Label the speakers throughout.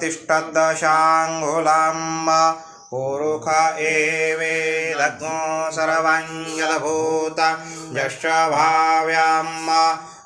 Speaker 1: तिष्ठद्दशाङ्गुलम् पुरुख एवेदग्नो सर्वं यदभूत। यश्च भाव्यम्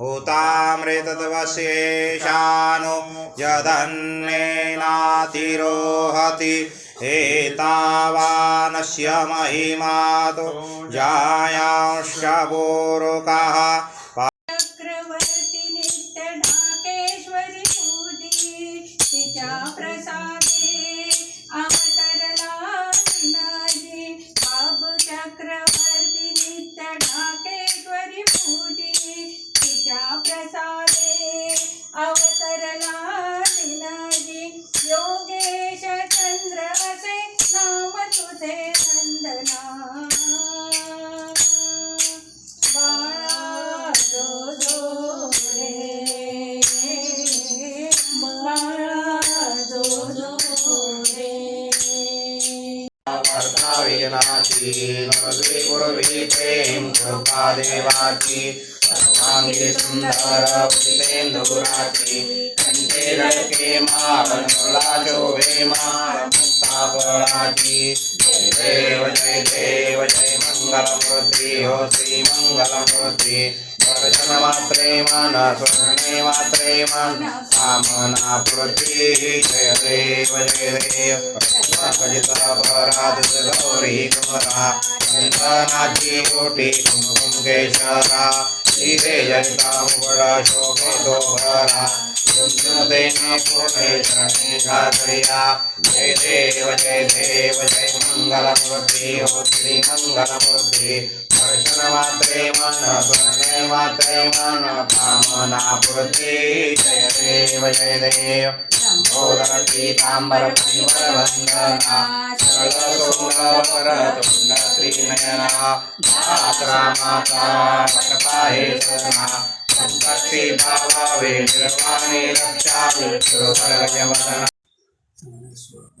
Speaker 1: हुतामृतवशेषानु यदन्नेनातिरोहति एतावानस्य महिमातो जायांश्च पूरुकः। कर्ताविनाची नवद्वी गुरुवी प्रेम कृपा देवाची सर्वांगी सुंदर उदितेंदुराची कंठे लडके माळ मुरला शोभे माळ मुक्ताफळाची जय देव जय देव, जय मंगलमूर्ती, हो श्री मंगलमूर्ती दर्शन मात्रे मन स्वर्णे मात्रे मन कामना पृथ्वी जय देव जय देव गौरी कुमरा चंदनाची ओटी कुमकुम केशरा श्रीरे जनिता मुगडा शोभे दोभरा सुंदरतेन पूर्णे चरणे घातरिया जय देव जय देव जय मंगलमूर्ती हो श्री मंगलमूर्ती दर्शन मात्रे मन स्वर्णे मात्रे मन कामना पूर्ती जय देव जय देव लंबोदर पीतांबर परिमल वंदना सरळ सोमवर तुंड त्रिनयना मात्रा माता वटपाहे सना संकटी भावावे निर्वाणे रक्षा मृत्युर्भयवदना
Speaker 2: प्राणाय स्वाहा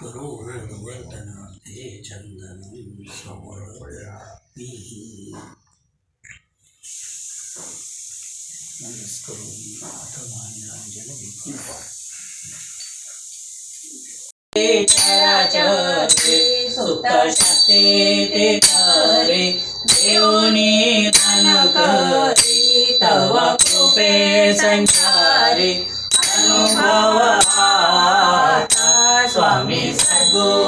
Speaker 3: करोवर्धनार्थे चन्दनं समर्पयामि नमस्करोमि अथमान्याञ्जनविद्युपा
Speaker 4: चराचरे सुप्त ते करे देवनी दान करी। तव कृपे संचारी अनुभव आता स्वामी सद्गुरुनाथा